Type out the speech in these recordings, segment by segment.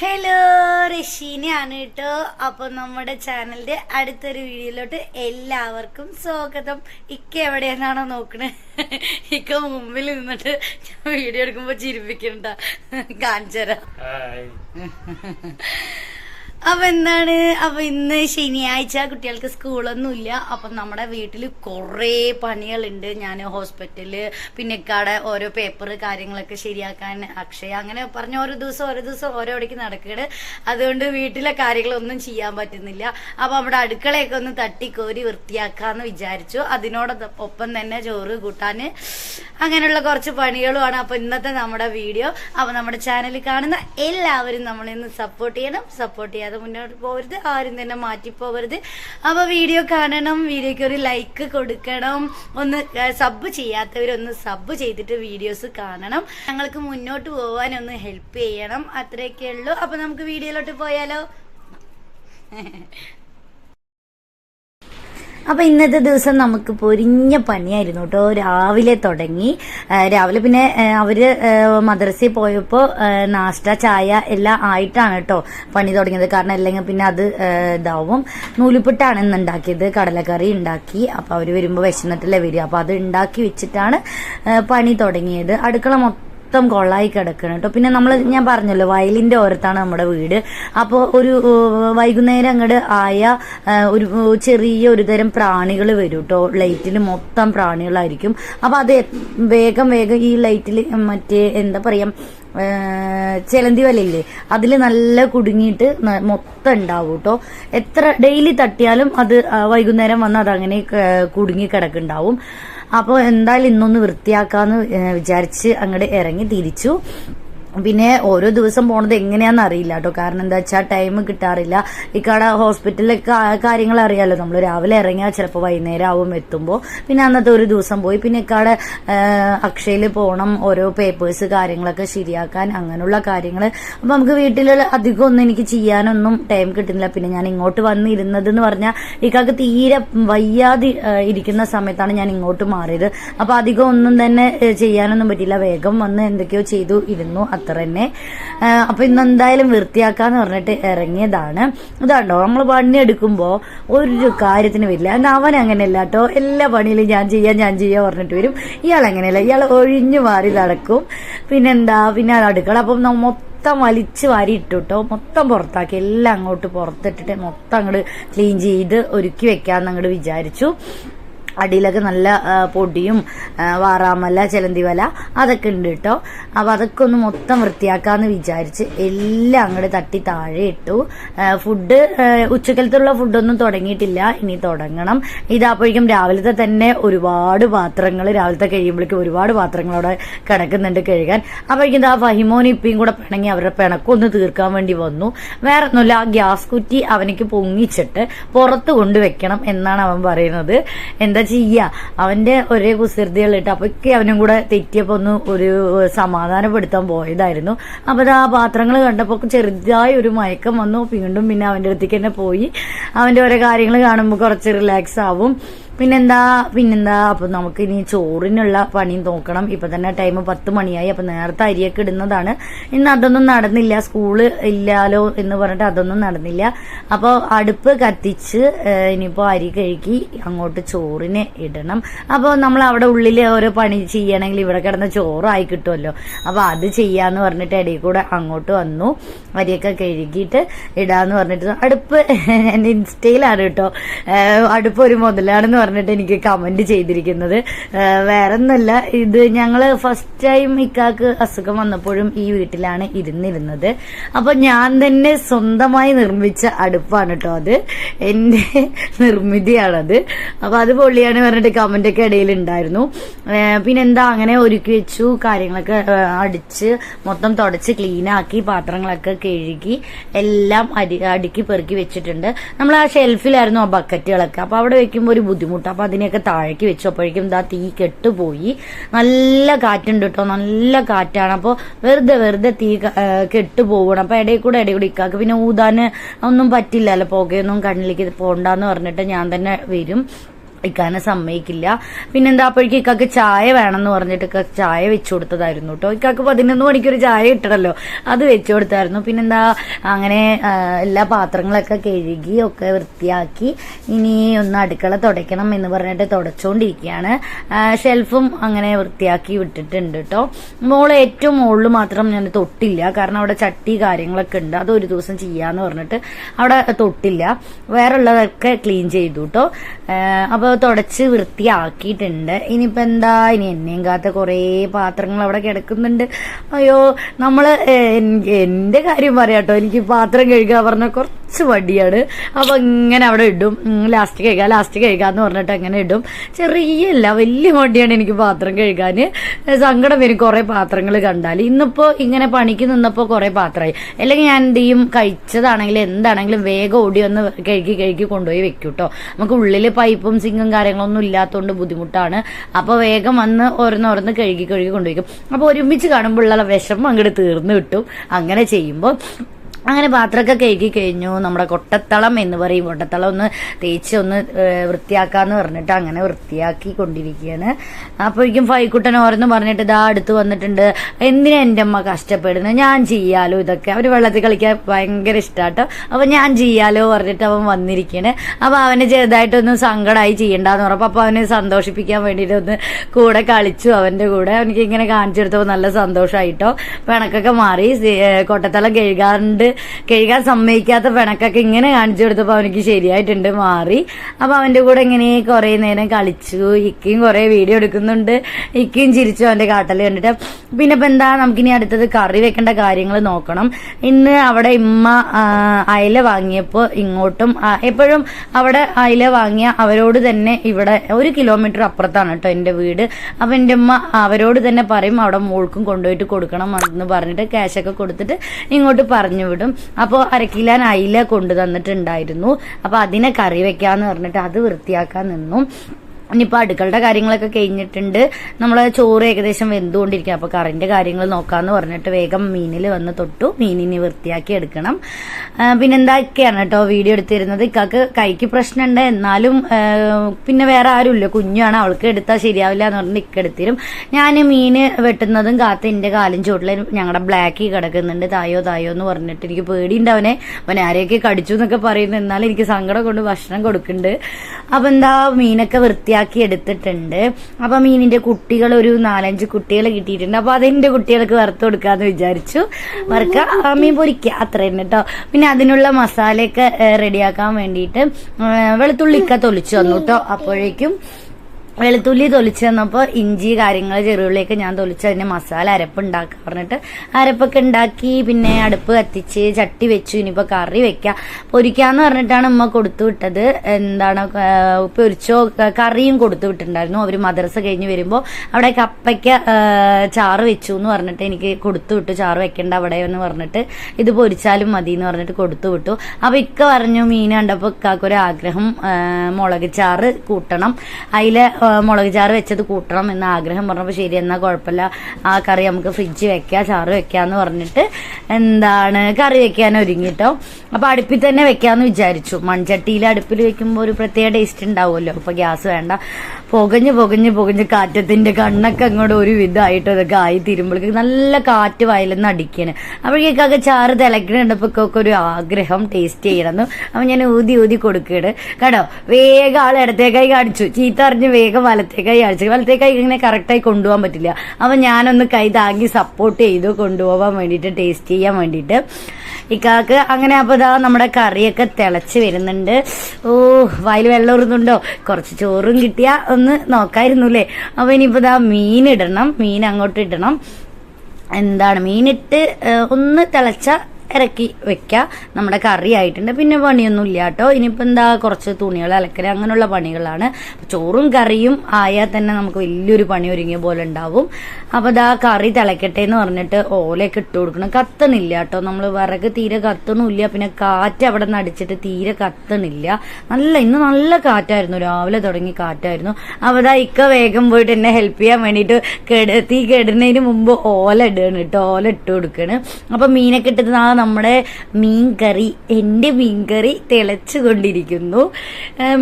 Hello റഷീനയാണ് കേട്ടോ. അപ്പൊ നമ്മുടെ ചാനലിന്റെ അടുത്തൊരു വീഡിയോയിലോട്ട് എല്ലാവർക്കും സ്വാഗതം. ഇക്ക എവിടെയെന്നാണോ നോക്കണേ. ഇക്ക മുമ്പിൽ നിന്നിട്ട് ഞാൻ വീഡിയോ എടുക്കുമ്പോ ചിരിപ്പിക്കണ്ട. കാണിച്ചരാ ഹായ്. അപ്പൊ എന്താണ്? അപ്പൊ ഇന്ന് ശനിയാഴ്ച കുട്ടികൾക്ക് സ്കൂളൊന്നുമില്ല. അപ്പൊ നമ്മുടെ വീട്ടിൽ കുറേ പണികളുണ്ട്. ഞാൻ ഹോസ്പിറ്റൽ പിന്നെ കട ഓരോ പേപ്പർ കാര്യങ്ങളൊക്കെ ശരിയാക്കാൻ അക്ഷയ അങ്ങനെ പറഞ്ഞ ഓരോ ദിവസം ഓരോ ദിവസം ഓരോ ഇടയ്ക്ക് നടക്കുകയാണ് അതുകൊണ്ട് വീട്ടിലെ കാര്യങ്ങളൊന്നും ചെയ്യാൻ പറ്റുന്നില്ല. അപ്പൊ നമ്മുടെ അടുക്കളയൊക്കെ ഒന്ന് തട്ടിക്കോരി വൃത്തിയാക്കാന്ന് വിചാരിച്ചു. അതിനോടൊപ്പം തന്നെ ചോറ് കൂട്ടാന് അങ്ങനെയുള്ള കുറച്ച് പണികളുമാണ് അപ്പൊ ഇന്നത്തെ നമ്മുടെ വീഡിയോ. അപ്പൊ നമ്മുടെ ചാനൽ കാണുന്ന എല്ലാവരും നമ്മളിന്ന് സപ്പോർട്ട് ചെയ്യണം. സപ്പോർട്ട് ചെയ്യാതെ മുന്നോട്ട് പോകരുത് ആരും തന്നെ മാറ്റിപ്പോകരുത് അപ്പൊ വീഡിയോ കാണണം വീഡിയോക്ക് ഒരു ലൈക്ക് കൊടുക്കണം ഒന്ന് സബ് ചെയ്യാത്തവരൊന്ന് സബ് ചെയ്തിട്ട് വീഡിയോസ് കാണണം. ഞങ്ങൾക്ക് മുന്നോട്ട് പോകാൻ ഒന്ന് ഹെൽപ്പ് ചെയ്യണം. അത്രയൊക്കെ ഉള്ളൂ. അപ്പൊ നമുക്ക് വീഡിയോയിലോട്ട് പോയാലോ? അപ്പൊ ഇന്നത്തെ ദിവസം നമുക്ക് പൊരിഞ്ഞ പണിയായിരുന്നു കേട്ടോ. രാവിലെ തുടങ്ങി. രാവിലെ പിന്നെ അവർ മദ്രസയിൽ പോയപ്പോ നാഷ്ട ചായ എല്ലാം ആയിട്ടാണ് കേട്ടോ പണി തുടങ്ങിയത്. കാരണം അല്ലെങ്കിൽ പിന്നെ അത് ഇതാവും. നൂലിപ്പിട്ടാണ് ഇന്ന് ഉണ്ടാക്കിയത്. കടലക്കറി ഉണ്ടാക്കി. അപ്പൊ അവർ വരുമ്പോ വിശന്നിട്ടല്ലേ വരിക. അപ്പൊ അത് ഉണ്ടാക്കി വെച്ചിട്ടാണ് പണി തുടങ്ങിയത്. അടുക്കള മൊത്തം മൊത്തം കൊള്ളായി കിടക്കണം കേട്ടോ പിന്നെ നമ്മൾ ഞാൻ പറഞ്ഞല്ലോ വയലിന്റെ ഓരത്താണ് നമ്മുടെ വീട്. അപ്പോൾ ഒരു വൈകുന്നേരം അങ്ങോട്ട് ആയ ഒരു ചെറിയ ഒരു തരം പ്രാണികൾ വരും കേട്ടോ ലൈറ്റിൽ മൊത്തം പ്രാണികളായിരിക്കും. അപ്പൊ അത് വേഗം വേഗം ഈ ലൈറ്റിൽ മറ്റേ എന്താ പറയാ ചിലന്തി വലയില്ലേ? അതിൽ നല്ല കുടുങ്ങിയിട്ട് മൊത്തം ഉണ്ടാവും കേട്ടോ എത്ര ഡെയിലി തട്ടിയാലും അത് വൈകുന്നേരം വന്ന് അങ്ങനെ കുടുങ്ങി കിടക്കുന്നുണ്ടാവും. അപ്പോൾ എന്തായാലും ഇന്നൊന്ന് വൃത്തിയാക്കാന്ന് വിചാരിച്ച് അങ്ങോട്ട് ഇറങ്ങി തിരിച്ചു. പിന്നെ ഓരോ ദിവസം പോണത് എങ്ങനെയാന്ന് അറിയില്ല കേട്ടോ. കാരണം എന്താ വെച്ചാൽ ടൈം കിട്ടാറില്ല. ഇക്കാട ഹോസ്പിറ്റലിലെ കാര്യങ്ങൾ അറിയാലോ. നമ്മൾ രാവിലെ ഇറങ്ങിയാൽ ചിലപ്പോൾ വൈകുന്നേരം ആവും എത്തുമ്പോൾ പിന്നെ അന്നത്തെ ഒരു ദിവസം പോയി. പിന്നെ ഇക്കാടെ അക്ഷയിൽ പോകണം ഓരോ പേപ്പേഴ്സ് കാര്യങ്ങളൊക്കെ ശരിയാക്കാൻ അങ്ങനെയുള്ള കാര്യങ്ങൾ അപ്പം നമുക്ക് വീട്ടിൽ അധികം ഒന്നും എനിക്ക് ചെയ്യാനൊന്നും ടൈം കിട്ടുന്നില്ല. പിന്നെ ഞാൻ ഇങ്ങോട്ട് വന്നിരുന്നത് എന്ന് പറഞ്ഞാൽ ഇക്കാക്ക് തീരെ വയ്യാതെ ഇരിക്കുന്ന സമയത്താണ് ഞാൻ ഇങ്ങോട്ട് മാറിയത്. അപ്പൊ അധികം ഒന്നും തന്നെ ചെയ്യാനൊന്നും പറ്റില്ല വേഗം വന്ന് എന്തൊക്കെയോ ചെയ്തു ഇരുന്നു. അത്ര തന്നെ. ആ, അപ്പൊ ഇന്ന് എന്തായാലും വൃത്തിയാക്കാന്ന് പറഞ്ഞിട്ട് ഇറങ്ങിയതാണ്. ഇതാണ്ടോ നമ്മൾ പണി എടുക്കുമ്പോ ഒരു കാര്യത്തിന് വരില്ല അവൻ അങ്ങനെയല്ല കേട്ടോ എല്ലാ പണിയിലും ഞാൻ ചെയ്യാൻ ഞാൻ ചെയ്യാൻ പറഞ്ഞിട്ട് വരും. ഇയാൾ അങ്ങനെയല്ല ഇയാൾ ഒഴിഞ്ഞു മാറി നടക്കും. പിന്നെന്താ പിന്നെ അടുക്കള അപ്പം നമ്മ മൊത്തം വലിച്ചു വാരി ഇട്ടുട്ടോ മൊത്തം പുറത്താക്കി. എല്ലാം അങ്ങോട്ട് പുറത്തിട്ടിട്ട് മൊത്തം അങ്ങോട്ട് ക്ലീൻ ചെയ്ത് ഒരുക്കി വെക്കാന്ന് അങ്ങോട്ട് വിചാരിച്ചു. അടിയിലൊക്കെ നല്ല പൊടിയും വാറാമല ചിലന്തി വല അതൊക്കെ ഉണ്ട് കേട്ടോ അപ്പൊ അതൊക്കെ ഒന്ന് മൊത്തം വൃത്തിയാക്കാന്ന് വിചാരിച്ച് എല്ലാം അങ്ങോട്ട് തട്ടി താഴെ ഇട്ടു. ഫുഡ് ഉച്ചക്കലത്തുള്ള ഫുഡൊന്നും തുടങ്ങിയിട്ടില്ല. ഇനി തുടങ്ങണം. ഇതാപ്പോഴേക്കും രാവിലത്തെ തന്നെ ഒരുപാട് പാത്രങ്ങൾ രാവിലത്തെ കഴിയുമ്പോഴേക്കും ഒരുപാട് പാത്രങ്ങൾ അവിടെ കിടക്കുന്നുണ്ട് കഴുകാൻ. അപ്പോഴേക്കും ആ ഫഹിമോൻ ഇപ്പയും കൂടെ പിണങ്ങി അവരുടെ പിണക്കൊന്ന് തീർക്കാൻ വേണ്ടി വന്നു. വേറെ ഒന്നുമില്ല ആ ഗ്യാസ് കുറ്റി അവനക്ക് പൊങ്ങിച്ചിട്ട് പുറത്ത് കൊണ്ടുവെക്കണം എന്നാണ് അവൻ പറയുന്നത്. എന്താ ചെയ്യാ. അവന്റെ ഒരേ കുസൃതികൾ ഇട്ട് അപ്പൊക്കെ അവനും കൂടെ തെറ്റിയപ്പോ ഒന്ന് ഒരു സമാധാനപ്പെടുത്താൻ പോയതായിരുന്നു. അപ്പൊ ആ പാത്രങ്ങൾ കണ്ടപ്പോ ചെറുതായി ഒരു മയക്കം വന്നു. വീണ്ടും പിന്നെ അവന്റെ അടുത്തേക്ക് തന്നെ പോയി. അവന്റെ ഓരോ കാര്യങ്ങൾ കാണുമ്പോൾ കുറച്ച് റിലാക്സ് ആവും. പിന്നെന്താ പിന്നെന്താ അപ്പൊ നമുക്ക് ഇനി ചോറിനുള്ള പണി നോക്കണം. ഇപ്പൊ തന്നെ ടൈം പത്ത് മണിയായി അപ്പൊ നേരത്തെ അരിയൊക്കെ ഇടുന്നതാണ്. ഇന്ന് അതൊന്നും നടന്നില്ല. സ്കൂൾ ഇല്ലാലോ എന്ന് പറഞ്ഞിട്ട് അതൊന്നും നടന്നില്ല. അപ്പോൾ അടുപ്പ് കത്തിച്ച് ഇനിയിപ്പോ അരി കഴുകി അങ്ങോട്ട് ചോറിനെ ഇടണം. അപ്പോൾ നമ്മൾ അവിടെ ഉള്ളിൽ ഓരോ പണി ചെയ്യണമെങ്കിൽ ഇവിടെ കിടന്ന ചോറായി കിട്ടുമല്ലോ. അപ്പൊ അത് ചെയ്യാന്ന് പറഞ്ഞിട്ട് ഇടയിൽ കൂടെ അങ്ങോട്ട് വന്നു. അരിയൊക്കെ കഴുകിയിട്ട് ഇടാന്ന് പറഞ്ഞിട്ട് അടുപ്പ് എന്റെ ഇൻസ്റ്റയിലാണ് കേട്ടോ. അടുപ്പ് ഒരു മുതലാണെന്ന് പറഞ്ഞിട്ട് എനിക്ക് കമന്റ് ചെയ്തിരിക്കുന്നത്. വേറെ ഒന്നല്ല ഇത് ഞങ്ങൾ ഫസ്റ്റ് ടൈം ഇക്കാക്ക് അസുഖം വന്നപ്പോഴും ഈ വീട്ടിലാണ് ഇരുന്നിരുന്നത്. അപ്പൊ ഞാൻ തന്നെ സ്വന്തമായി നിർമ്മിച്ച അടുപ്പാണ് കേട്ടോ അത്. എന്റെ നിർമ്മിതിയാണത്. അപ്പൊ അത് പൊള്ളിയാണ് പറഞ്ഞിട്ട് കമന്റ് ഒക്കെ ഇടയിൽ ഉണ്ടായിരുന്നു. പിന്നെ പിന്നെന്താ അങ്ങനെ ഒരുക്കി വെച്ചു കാര്യങ്ങളൊക്കെ അടിച്ച് മൊത്തം തുടച്ച് ക്ലീൻ ആക്കി പാത്രങ്ങളൊക്കെ കഴുകി എല്ലാം അടി അടുക്കി പെറുക്കി വെച്ചിട്ടുണ്ട്. നമ്മൾ ആ ഷെൽഫിലായിരുന്നു ആ ബക്കറ്റുകളൊക്കെ അപ്പൊ അവിടെ വെക്കുമ്പോൾ ഒരു ബുദ്ധിമുട്ട് അപ്പൊ അതിനെയൊക്കെ താഴേക്ക് വെച്ചു അപ്പോഴേക്കും ഇതാ തീ കെട്ടുപോയി. നല്ല കാറ്റുണ്ട് കേട്ടോ നല്ല കാറ്റാണ്. അപ്പോൾ വെറുതെ വെറുതെ തീ കെട്ടുപോകണം അപ്പൊ ഇടയിൽ കൂടെ ഇടയിൽ കൂടെ ഇക്കാക്ക് പിന്നെ ഊതാന് ഒന്നും പറ്റില്ലല്ലോ. പുകയൊന്നും കണ്ണിലേക്ക് പോണ്ടെന്ന് പറഞ്ഞിട്ട് ഞാൻ തന്നെ വരും. ഇക്കാനെ സമ്മതിക്കില്ല. പിന്നെന്താ അപ്പോഴേക്കും ഇക്കാക്ക് ചായ വേണമെന്ന് പറഞ്ഞിട്ട് ഇക്കാക്ക് ചായ വെച്ചു കൊടുത്തതായിരുന്നു കേട്ടോ. ഇക്കാക്ക് പതിനൊന്ന് മണിക്കൊരു ചായ കിട്ടണല്ലോ. അത് വെച്ചു കൊടുത്തായിരുന്നു. പിന്നെന്താ അങ്ങനെ എല്ലാ പാത്രങ്ങളൊക്കെ കഴുകി ഒക്കെ വൃത്തിയാക്കി ഇനി ഒന്ന് അടുക്കള തുടയ്ക്കണം എന്ന് പറഞ്ഞിട്ട് തുടച്ചുകൊണ്ടിരിക്കുകയാണ് ഷെൽഫും അങ്ങനെ വൃത്തിയാക്കി വിട്ടിട്ടുണ്ട് കേട്ടോ. മോൾ ഏറ്റവും മുകളിൽ മാത്രം ഞാൻ തൊട്ടില്ല. കാരണം അവിടെ ചട്ടി കാര്യങ്ങളൊക്കെ ഉണ്ട്. അത് ഒരു ദിവസം ചെയ്യാന്ന് പറഞ്ഞിട്ട് അവിടെ തൊട്ടില്ല. വേറെ ഉള്ളതൊക്കെ ക്ലീൻ ചെയ്തു കേട്ടോ. അപ്പോൾ തുടച്ച് വൃത്തിയാക്കിയിട്ടുണ്ട്. ഇനിയിപ്പോൾ എന്താ? ഇനി എന്നെയും കാത്ത കുറേ പാത്രങ്ങൾ അവിടെ കിടക്കുന്നുണ്ട്. അയ്യോ നമ്മൾ എന്റെ കാര്യം പറയാട്ടോ. എനിക്ക് പാത്രം കഴുകുക പറഞ്ഞാൽ കുറച്ച് മടിയാണ്. അപ്പൊ ഇങ്ങനെ അവിടെ ഇടും. ലാസ്റ്റ് കഴുകാം ലാസ്റ്റ് കഴുകാന്ന് പറഞ്ഞിട്ട് അങ്ങനെ ഇടും. ചെറിയല്ല വലിയ മടിയാണ് എനിക്ക് പാത്രം കഴുകാൻ സങ്കടം വരും കുറെ പാത്രങ്ങൾ കണ്ടാൽ ഇന്നിപ്പോ ഇങ്ങനെ പണിക്ക് നിന്നപ്പോ കുറെ പാത്രമായി. അല്ലെങ്കിൽ ഞാൻ എന്ത് ചെയ്യും? കഴിച്ചതാണെങ്കിലും എന്താണെങ്കിലും വേഗം ഓടി വന്ന് കഴുകി കഴുകി കൊണ്ടുപോയി വെക്കും കേട്ടോ നമുക്ക് ഉള്ളിൽ പൈപ്പും സിങ്കും കാര്യങ്ങളൊന്നും ഇല്ലാത്തതുകൊണ്ട് ബുദ്ധിമുട്ടാണ്. അപ്പൊ വേഗം വന്ന് ഓരോന്നോരോന്ന് കഴുകി കഴുകി കൊണ്ടുപോയിക്കും അപ്പൊ ഒരുമിച്ച് കാണുമ്പോഴുള്ള വിഷമം അങ്ങോട്ട് തീർന്നു കിട്ടും. അങ്ങനെ ചെയ്യുമ്പോൾ അങ്ങനെ പാത്രമൊക്കെ കഴുകി കഴിഞ്ഞു. നമ്മുടെ കൊട്ടത്തളം എന്ന് പറയും. കൊട്ടത്തളം ഒന്ന് തേച്ച് ഒന്ന് വൃത്തിയാക്കാന്ന് പറഞ്ഞിട്ട് അങ്ങനെ വൃത്തിയാക്കി കൊണ്ടിരിക്കുകയാണ്. അപ്പോഴേക്കും ഫൈക്കുട്ടൻ ഓരോന്ന് പറഞ്ഞിട്ട് ഇതാ അടുത്ത് വന്നിട്ടുണ്ട്. എന്തിനാ എന്റെ അമ്മ കഷ്ടപ്പെടുന്നത്? ഞാൻ ചെയ്യാലോ ഇതൊക്കെ. അവർ വെള്ളത്തിൽ കളിക്കാൻ ഭയങ്കര ഇഷ്ടാട്ടോ. അപ്പൊ ഞാൻ ചെയ്യാലോ പറഞ്ഞിട്ട് അവൻ വന്നിരിക്കുകയാണ് അപ്പൊ അവന് ചെറുതായിട്ടൊന്ന് സങ്കടമായി ചെയ്യണ്ടെന്ന് പറഞ്ഞപ്പോ അപ്പൊ അവനെ സന്തോഷിപ്പിക്കാൻ വേണ്ടിയിട്ട് ഒന്ന് കൂടെ കളിച്ചു അവന്റെ കൂടെ. അവനിക്ക് ഇങ്ങനെ കാണിച്ചു കൊടുത്തപ്പോൾ നല്ല സന്തോഷമായിട്ടോ പിണക്കൊക്കെ മാറി. കൊട്ടത്തളം കഴുകാണ്ട് കഴുകാൻ സമ്മതിക്കാത്ത പിണക്കൊക്കെ ഇങ്ങനെ കാണിച്ചു കൊടുത്തപ്പോൾ അവനിക്ക് ശരിയായിട്ടുണ്ട് മാറി. അപ്പൊ അവന്റെ കൂടെ ഇങ്ങനെ കുറെ നേരം കളിച്ചു. ഇക്കയും കുറെ വീഡിയോ എടുക്കുന്നുണ്ട്. ഇക്കയും ചിരിച്ചു അവന്റെ കാട്ടൽ കണ്ടിട്ട്. പിന്നെ ഇപ്പൊ എന്താ? നമുക്കിനി അടുത്തത് കറി വെക്കേണ്ട കാര്യങ്ങൾ നോക്കണം. ഇന്ന് അവിടെ ഇമ്മ അയല വാങ്ങിയപ്പോ ഇങ്ങോട്ടും എപ്പോഴും അവിടെ അയല വാങ്ങിയ അവരോട് തന്നെ ഇവിടെ ഒരു കിലോമീറ്റർ അപ്പുറത്താണ് കേട്ടോ എന്റെ വീട്. അപ്പൊ എന്റെ അമ്മ അവരോട് തന്നെ പറയും അവിടെ മോൾക്കും കൊണ്ടുപോയിട്ട് കൊടുക്കണം എന്ന് പറഞ്ഞിട്ട് ക്യാഷൊക്കെ കൊടുത്തിട്ട് ഇങ്ങോട്ട് പറഞ്ഞു വിടും അപ്പോൾ അരക്കിലാൻ അയില കൊണ്ടു തന്നിട്ടുണ്ടായിരുന്നു അപ്പോൾ അതിനെ കറി വെക്കാന്ന് പറഞ്ഞിട്ട് അത് വൃത്തിയാക്കാൻ നിന്നു. ഇനിയിപ്പോൾ അടുക്കളുടെ കാര്യങ്ങളൊക്കെ കഴിഞ്ഞിട്ടുണ്ട്. നമ്മൾ ചോറ് ഏകദേശം വെന്തുകൊണ്ടിരിക്കുക അപ്പോൾ കറിന്റെ കാര്യങ്ങൾ നോക്കാമെന്ന് പറഞ്ഞിട്ട് വേഗം മീനിൽ വന്ന് തൊട്ടു. മീനിനെ വൃത്തിയാക്കി എടുക്കണം. പിന്നെന്താക്കെയാണ് കേട്ടോ വീഡിയോ എടുത്തിരുന്നത്? ഇക്കാക്ക് കൈക്ക് പ്രശ്നമുണ്ട് എന്നാലും പിന്നെ വേറെ ആരുമില്ല കുഞ്ഞാണ് അവൾക്ക് എടുത്താൽ ശരിയാവില്ല എന്ന് പറഞ്ഞിട്ട് ഇക്ക എടുത്തിരും ഞാൻ മീൻ വെട്ടുന്നതും കാത്ത് എന്റെ കാലും ചുവട്ടിൽ ഞങ്ങളുടെ ബ്ലാക്കി കിടക്കുന്നുണ്ട്. തായോ തായോ എന്ന് പറഞ്ഞിട്ട് എനിക്ക് പേടിയുണ്ട് അവനെ. അവൻ ആരെയൊക്കെ കടിച്ചു എന്നൊക്കെ പറയുന്നു. എന്നാലും എനിക്ക് സങ്കടം കൊണ്ട് ഭക്ഷണം കൊടുക്കുന്നുണ്ട് അപ്പം എന്താ മീനൊക്കെ വൃത്തിയാക്കി എടുത്തിട്ടുണ്ട്. അപ്പം മീനിന്റെ കുട്ടികൾ ഒരു നാലഞ്ച് കുട്ടികൾ കിട്ടിയിട്ടുണ്ട്. അപ്പൊ അതെന്റെ കുട്ടികൾക്ക് വറുത്ത് കൊടുക്കാന്ന് വിചാരിച്ചു. വറുക്ക ആ, മീൻ പൊരിക്കുക അത്ര തന്നെ കേട്ടോ പിന്നെ അതിനുള്ള മസാലയൊക്കെ റെഡിയാക്കാൻ വേണ്ടിയിട്ട് വെളുത്തുള്ളിക്ക തൊലിച്ചു വന്നു കേട്ടോ അപ്പോഴേക്കും വെളുത്തുള്ളി തൊലിച്ച് തന്നപ്പോൾ ഇഞ്ചി കാര്യങ്ങൾ ചെറുള്ളിയൊക്കെ ഞാൻ തൊലിച്ച് അതിന്റെ മസാല അരപ്പ് ഉണ്ടാക്കുക പറഞ്ഞിട്ട് അരപ്പൊക്കെ ഉണ്ടാക്കി പിന്നെ അടുപ്പ് കത്തിച്ച് ചട്ടി വെച്ചു ഇനിയിപ്പോൾ കറി വെക്കാം. പൊരിക്കാന്ന് പറഞ്ഞിട്ടാണ് ഉമ്മ കൊടുത്തു വിട്ടത്. എന്താണ് പൊരിച്ചോ കറിയും കൊടുത്തു വിട്ടിട്ടുണ്ടായിരുന്നു. അവർ മദ്രസ കഴിഞ്ഞ് വരുമ്പോൾ അവിടെ കപ്പയ്ക്ക് ചാറ് വെച്ചു എന്ന് പറഞ്ഞിട്ട് എനിക്ക് കൊടുത്തു വിട്ടു. ചാറ് വെക്കേണ്ട അവിടെ എന്ന് പറഞ്ഞിട്ട് ഇത് പൊരിച്ചാലും മതി എന്ന് പറഞ്ഞിട്ട് കൊടുത്തു വിട്ടു. അപ്പോൾ ഇക്ക പറഞ്ഞു മീൻ കണ്ടപ്പോൾ ഇക്കാക്കൊരു ആഗ്രഹം മുളക് ചാറ് കൂട്ടണം. അതിലെ മുളക് ചാറ് വെച്ചത് കൂട്ടണം എന്ന് ആഗ്രഹം പറഞ്ഞപ്പോൾ ശരി എന്നാൽ കുഴപ്പമില്ല. ആ കറി നമുക്ക് ഫ്രിഡ്ജ് വെക്കാം ചാറ് വെക്കാന്ന് പറഞ്ഞിട്ട് എന്താണ് കറി വെക്കാൻ ഒരുങ്ങിട്ടോ. അപ്പോൾ അടുപ്പിൽ തന്നെ വെക്കാന്ന് വിചാരിച്ചു. മൺചട്ടിയിൽ അടുപ്പിൽ വെക്കുമ്പോൾ ഒരു പ്രത്യേക ടേസ്റ്റ് ഉണ്ടാവുമല്ലോ. അപ്പോൾ ഗ്യാസ് വേണ്ട. പുകഞ്ഞ് പുകഞ്ഞ് പുകഞ്ഞ് കാറ്റത്തിന്റെ കണ്ണൊക്കെ അങ്ങോട്ട് ഒരു വിധമായിട്ട് അതൊക്കെ ആയി തീരുമ്പോഴേക്ക് നല്ല കാറ്റ് വയലെന്ന് അടിക്കണ്. അപ്പോഴേക്കൊക്കെ ചാറ് തിളക്കണുണ്ടപ്പോ ഒക്കെ ഒരു ആഗ്രഹം ടേസ്റ്റ് ചെയ്യണമെന്ന് അപ്പൊ ഞാൻ ഊതി ഊതി കൊടുക്കുകയാണ്. കേട്ടോ? വേഗം ആൾ ഇടത്തേക്കായി കാണിച്ചു. ചീത്ത അറിഞ്ഞ് വേഗം വലത്തേക്കായി കാണിച്ചു വലത്തേക്കായി ഇങ്ങനെ കറക്റ്റായി കൊണ്ടുപോകാൻ പറ്റില്ല. അപ്പൊ ഞാനൊന്ന് കൈ താങ്ങി സപ്പോർട്ട് ചെയ്തു കൊണ്ടുപോകാൻ വേണ്ടിയിട്ട് ടേസ്റ്റ് ചെയ്യാൻ വേണ്ടിയിട്ട്. ഇക്കാക്ക് അങ്ങനെ അപ്പൊ ഇതാ നമ്മുടെ കറിയൊക്കെ തിളച്ച് വരുന്നുണ്ട്. ഓ വായിൽ വെള്ളം ഉറുന്നുണ്ടോ? കുറച്ച് ചോറും കിട്ടിയാൽ ഒന്ന് നോക്കായിരുന്നു അല്ലേ അപ്പൊ ഇനിയിപ്പോ ഇതാ മീൻ ഇടണം. മീൻ അങ്ങോട്ട് ഇടണം. എന്താണ്? മീനിട്ട് ഒന്ന് തിളച്ച ഇറക്കി വെക്കുക നമ്മുടെ കറി ആയിട്ടുണ്ട്. പിന്നെ പണിയൊന്നും ഇല്ല കേട്ടോ ഇനിയിപ്പോൾ എന്താ കുറച്ച് തുണികൾ അലക്കൽ അങ്ങനെയുള്ള പണികളാണ്. ചോറും കറിയും ആയാൽ തന്നെ നമുക്ക് വലിയൊരു പണി ഒരുങ്ങിയ പോലെ ഉണ്ടാവും. അപ്പോൾ ഇതാ കറി തിളക്കട്ടെ എന്ന് പറഞ്ഞിട്ട് ഓലയൊക്കെ ഇട്ട് കൊടുക്കണം. കത്തണില്ല കേട്ടോ നമ്മൾ വിറക് തീരെ കത്തണില്ല. പിന്നെ കാറ്റ് അവിടെ നിന്ന് അടിച്ചിട്ട് തീരെ കത്തണില്ല. നല്ല ഇന്ന് നല്ല കാറ്റായിരുന്നു. രാവിലെ തുടങ്ങി കാറ്റായിരുന്നു. അപ്പോൾ ഇതാ ഇക്ക വേഗം പോയിട്ട് എന്നെ ഹെൽപ്പ് ചെയ്യാൻ വേണ്ടിയിട്ട് കെട തീ കെടുന്നതിന് മുമ്പ് ഓല ഇടുകയാണ് കേട്ടോ ഓല ഇട്ട് കൊടുക്കുകയാണ് അപ്പോൾ മീനൊക്കെ ഇട്ടിട്ട് ആ നമ്മുടെ മീൻകറി എന്റെ മീൻകറി തിളച്ചുകൊണ്ടിരിക്കുന്നു. കൊണ്ടിരിക്കുന്നു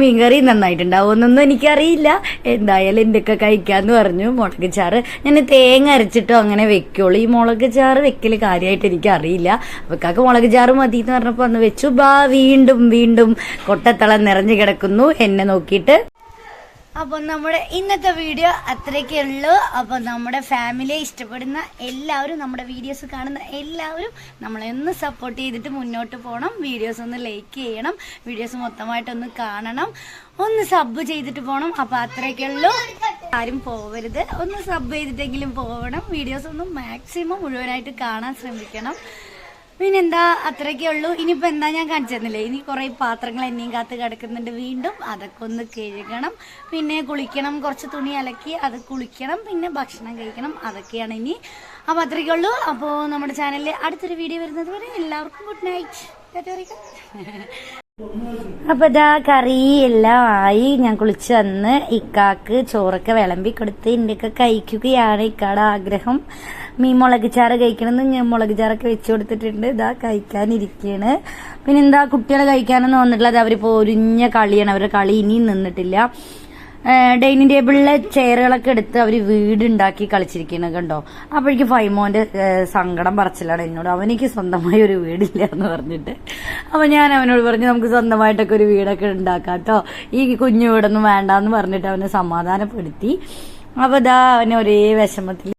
മീൻകറി നന്നായിട്ടുണ്ടാവുമെന്നൊന്നും എനിക്കറിയില്ല. എന്തായാലും എന്തൊക്കെ കഴിക്കാമെന്ന് പറഞ്ഞു മുളക് ചാറ്. ഞാൻ തേങ്ങ അരച്ചിട്ടോ അങ്ങനെ വെക്കുള്ളൂ. ഈ മുളക് ചാറ് വെക്കൽ കാര്യമായിട്ട് എനിക്കറിയില്ല. അറിയില്ല അപ്പൊ കാക്ക മുളക് ചാറ് മതി എന്ന് പറഞ്ഞപ്പോൾ അന്ന് വെച്ചു. ബാ വീണ്ടും വീണ്ടും കൊട്ടത്തളം നിറഞ്ഞു കിടക്കുന്നു. എന്നെ നോക്കിയിട്ട് അപ്പോൾ നമ്മുടെ ഇന്നത്തെ വീഡിയോ അത്രയൊക്കെ ഉള്ളൂ. അപ്പോൾ നമ്മുടെ ഫാമിലിയെ ഇഷ്ടപ്പെടുന്ന എല്ലാവരും നമ്മുടെ വീഡിയോസ് കാണുന്ന എല്ലാവരും നമ്മളെ ഒന്ന് സപ്പോർട്ട് ചെയ്തിട്ട് മുന്നോട്ട് പോകണം വീഡിയോസ് ഒന്ന് ലൈക്ക് ചെയ്യണം. വീഡിയോസ് മൊത്തമായിട്ടൊന്ന് കാണണം. ഒന്ന് സബ് ചെയ്തിട്ട് പോകണം അപ്പോൾ അത്രയൊക്കെ ആരും പോവരുത്. ഒന്ന് സബ് ചെയ്തിട്ടെങ്കിലും പോകണം വീഡിയോസ് ഒന്ന് മാക്സിമം മുഴുവനായിട്ട് കാണാൻ ശ്രമിക്കണം. പിന്നെന്താ? അത്രയൊക്കെ ഉള്ളൂ. ഇനിയിപ്പോ എന്താ ഞാൻ കാണിച്ചു തന്നില്ലേ? ഇനി കുറെ പാത്രങ്ങൾ എന്നെയും കാത്ത് കിടക്കുന്നുണ്ട് വീണ്ടും. അതൊക്കെ ഒന്ന് കഴുകണം. പിന്നെ കുളിക്കണം. കുറച്ച് തുണി അലക്കി അത് കുളിക്കണം. പിന്നെ ഭക്ഷണം കഴിക്കണം. അതൊക്കെയാണ് ഇനി. അപ്പൊ അത്രയൊക്കെ ഉള്ളൂ. അപ്പോൾ നമ്മുടെ ചാനലിൽ അടുത്തൊരു വീഡിയോ വരുന്നത് വരെ എല്ലാവർക്കും ഗുഡ് നൈറ്റ്. അപ്പൊ ഇതാ കറി എല്ലാം ആയി. ഞാൻ കുളിച്ചു വന്ന് ഇക്കാക്ക് ചോറൊക്കെ വിളമ്പി കൊടുത്ത് ഇന്ത്യയ്ക്ക് കഴിക്കുകയാണ്. ഇക്കാടെ ആഗ്രഹം. മീൻ മുളക് ചാറ് കഴിക്കണമെന്ന് ഞാൻ മുളക് ചാറൊക്കെ വെച്ചു കൊടുത്തിട്ടുണ്ട്. ഇതാ കഴിക്കാനിരിക്കുകയാണ് പിന്നെ എന്താ കുട്ടികളെ കഴിക്കാനൊന്നും വന്നിട്ടില്ല. അത് അവരിപ്പോ പൊരിഞ്ഞ കളിയാണ്. അവരുടെ കളി ഇനിയും നിന്നിട്ടില്ല. ഡൈനിങ് ടേബിളിലെ ചെയറുകളൊക്കെ എടുത്ത് അവർ വീടുണ്ടാക്കി കളിച്ചിരിക്കുന്നത് കണ്ടോ? അപ്പോഴേക്കും ഫൈമോന്റെ സങ്കടം പറച്ചിലാണ് എന്നോട്. അവനിക്ക് സ്വന്തമായി ഒരു വീടില്ല എന്ന് പറഞ്ഞിട്ട്. അപ്പൊ ഞാൻ അവനോട് പറഞ്ഞു നമുക്ക് സ്വന്തമായിട്ടൊക്കെ ഒരു വീടൊക്കെ ഉണ്ടാക്കാം കേട്ടോ ഈ കുഞ്ഞു വീടൊന്നും വേണ്ടെന്ന് പറഞ്ഞിട്ട് അവനെ സമാധാനപ്പെടുത്തി. അപ്പൊ ഇതാ അവനെ ഒരേ വിഷമത്തിൽ